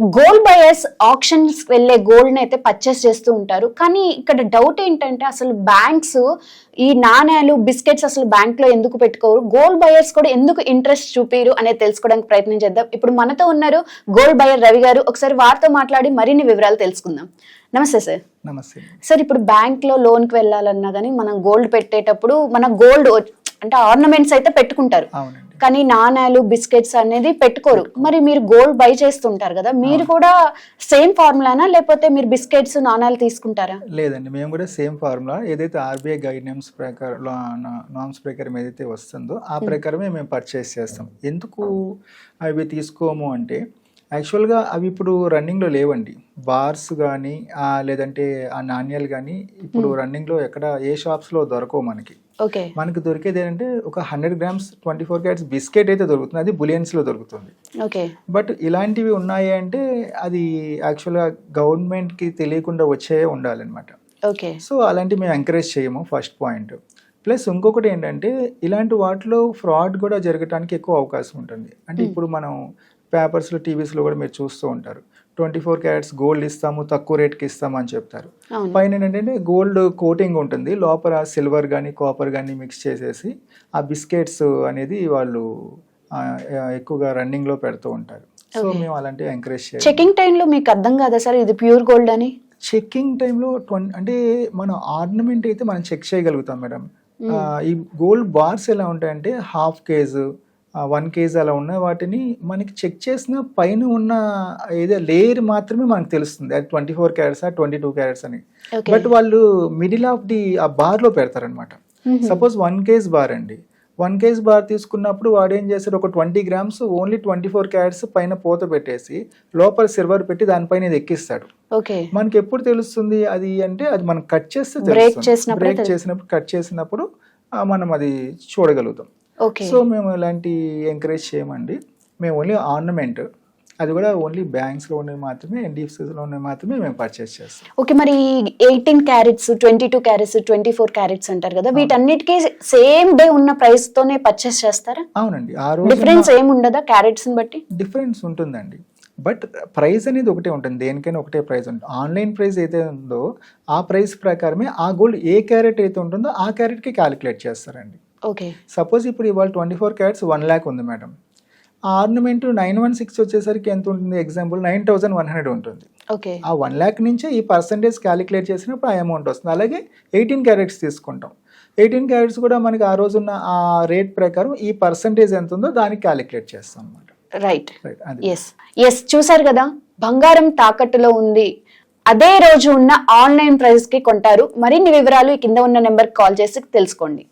Gold buyers options వెళ్ళే గోల్డ్ని అయితే purchase చేస్తూ ఉంటారు. కానీ ఇక్కడ డౌట్ ఏంటంటే అసలు బ్యాంక్స్ ఈ నాణ్యాలు బిస్కెట్స్ అసలు బ్యాంక్లో ఎందుకు పెట్టుకోరు? గోల్డ్ బయర్స్ కూడా ఎందుకు ఇంట్రెస్ట్ చూపిరు అనేది తెలుసుకోవడానికి ప్రయత్నం చేద్దాం. ఇప్పుడు మనతో ఉన్నారు గోల్డ్ బయర్ రవి గారు. ఒకసారి వారితో మాట్లాడి మరిన్ని వివరాలు తెలుసుకుందాం. నమస్తే సార్ నమస్తే. సార్ ఇప్పుడు బ్యాంక్లో లోన్కి వెళ్ళాలన్నా కానీ మనం గోల్డ్ పెట్టేటప్పుడు మన గోల్డ్ అంటే ఆర్నమెంట్స్ అయితే పెట్టుకుంటారు. కానీ నాణాలు బిస్కెట్స్ అనేది పెట్టుకోరు. మరి మీరు గోల్డ్ బై చేస్తుంటారు కదా మీరు కూడా సేమ్ ఫార్ములానా లేకపోతే మీరు బిస్కెట్స్ నాణాలు తీసుకుంటారా? లేదండి మేము కూడా సేమ్ ఫార్ములా. ఏదైతే ఆర్బీఐ గైడ్లైన్స్ ప్రకారం నామ్స్ ప్రకారం ఏదైతే వస్తుందో ఆ ప్రకారమే మేము పర్చేస్ చేస్తాం. ఎందుకు అవి తీసుకోము అంటే యాక్చువల్గా అవి ఇప్పుడు రన్నింగ్లో లేవండి. బార్స్ కానీ లేదంటే ఆ నాణ్యాలు కానీ ఇప్పుడు రన్నింగ్లో ఎక్కడ ఏ షాప్స్లో దొరకవు మనకి. మనకి దొరికేది ఏంటంటే ఒక hundred grams twenty four carats biscuit అయితే దొరుకుతుంది. అది బులియన్స్లో దొరుకుతుంది. ఓకే. బట్ ఇలాంటివి ఉన్నాయి అంటే అది యాక్చువల్గా గవర్నమెంట్కి తెలియకుండా వచ్చే ఉండాలన్నమాట. ఓకే. సో అలాంటివి మేము ఎంకరేజ్ చేయము ఫస్ట్ పాయింట్. ప్లస్ ఇంకొకటి ఏంటంటే ఇలాంటి వాటిలో ఫ్రాడ్ కూడా జరగడానికి ఎక్కువ అవకాశం ఉంటుంది. అంటే ఇప్పుడు మనం పేపర్స్లో టీవీస్లో కూడా మీరు చూస్తూ ఉంటారు. ట్వంటీ ఫోర్ క్యారెట్స్ గోల్డ్ ఇస్తాము తక్కువ రేట్కి ఇస్తాము అని చెప్తారు పైన ఏంటంటే గోల్డ్ కోటింగ్ ఉంటుంది. లోపల సిల్వర్ కానీ కాపర్ కానీ మిక్స్ చేసేసి ఆ బిస్కెట్స్ అనేది వాళ్ళు ఎక్కువగా రన్నింగ్లో పెడుతూ ఉంటారు. సో. మేము అలాంటివి ఎంకరేజ్ చేయాలి చెకింగ్ టైంలో మీకు అర్థం కాదా సార్? ఇది ప్యూర్ గోల్డ్ అని? చెక్కింగ్ టైంలో ట్వంటీ అంటే మన ఆర్నమెంట్ అయితే మనం చెక్ చేయగలుగుతాం మేడం. ఈ గోల్డ్ బార్స్ ఎలా ఉంటాయంటే హాఫ్ కేజ్ వన్ కేజ్ అలా ఉన్న వాటిని మనకి చెక్ చేసిన పైన ఉన్న ఏదో లేయర్ మాత్రమే మనకు తెలుస్తుంది. అది twenty four carats twenty two carats అని. బట్ వాళ్ళు మిడిల్ ఆఫ్ ది ఆ బార్లో పెడతారనమాట సపోజ్ వన్ కేజ్ బార్ అండి. వన్ కేజ్ బార్ తీసుకున్నప్పుడు వాడు ఏం చేస్తాడు? ఒక twenty grams only twenty four carats పైన పోత పెట్టేసి లోపల సిల్వర్ పెట్టి దానిపైన ఇది ఎక్కిస్తాడు. మనకి ఎప్పుడు తెలుస్తుంది? అది అంటే అది మనం కట్ చేస్తే బ్రేక్. చేసినప్పుడు కట్ చేసినప్పుడు మనం అది చూడగలుగుతాం. సో మేము ఇలాంటి ఎంకరేజ్ చేయమండి? మేము ఓన్లీ ఆర్నమెంట్ అది కూడా ఓన్లీ బ్యాంక్స్లో ఉన్నవి మాత్రమే ఎన్డిఎఫ్సిస్లో ఉన్నవి మాత్రమే మేము పర్చేస్ చేస్తాం. ఓకే మరి eighteen carats twenty two carats twenty four carats అంటారు కదా వీటన్నిటికీ సేమ్ డే ఉన్న ప్రైస్ తోనే పర్చేస్ చేస్తారా? అవునండి. ఆ రోజు డిఫరెన్స్ ఏమి ఉండదా క్యారెట్స్ బట్టి? డిఫరెన్స్ ఉంటుందండి. బట్ ప్రైస్ అనేది ఒకటే ఉంటుంది. దేనికైనా ఒకటే ప్రైస్ ఉంటుంది. ఆన్లైన్ ప్రైస్ అయితే ఉందో ఆ ప్రైస్ ప్రకారమే ఆ గోల్డ్ ఏ క్యారెట్ అయితే ఉంటుందో ఆ క్యారెట్కి క్యాలిక్యులేట్ చేస్తారండి. ఓకే. సపోజ్ ఇప్పుడు ఇవాళ twenty four carats one lakh ఉంది మేడం. ఆ ఆర్నమెంట్ నైన్ వన్ సిక్స్ వచ్చేసరికి ఎంత ఉంటుంది? Example nine thousand one hundred ఉంటుంది. ఓకే. ఆ వన్ ల్యాక్ నుంచే ఈ పర్సంటేజ్ క్యాలిక్యులేట్ చేసినప్పుడు ఆ అమౌంట్ వస్తుంది. అలాగే ఎయిటీన్ క్యారెట్స్ తీసుకుంటాం. ఎయిటీన్ క్యారెట్స్ కూడా మనకి ఆ రోజున్న ఆ రేట్ ప్రకారం ఈ పర్సంటేజ్ ఎంత ఉందో దానికి క్యాలిక్యులేట్ చేస్తాం అనమాట రైట్ ఎస్ ఎస్ చూసారు కదా? బంగారం తాకట్టులో ఉంది. అదే రోజు ఉన్న ఆన్లైన్ ప్రైస్కి కొంటారు. మరిన్ని వివరాలు ఈ కింద ఉన్న నెంబర్ కాల్ చేసి తెలుసుకోండి.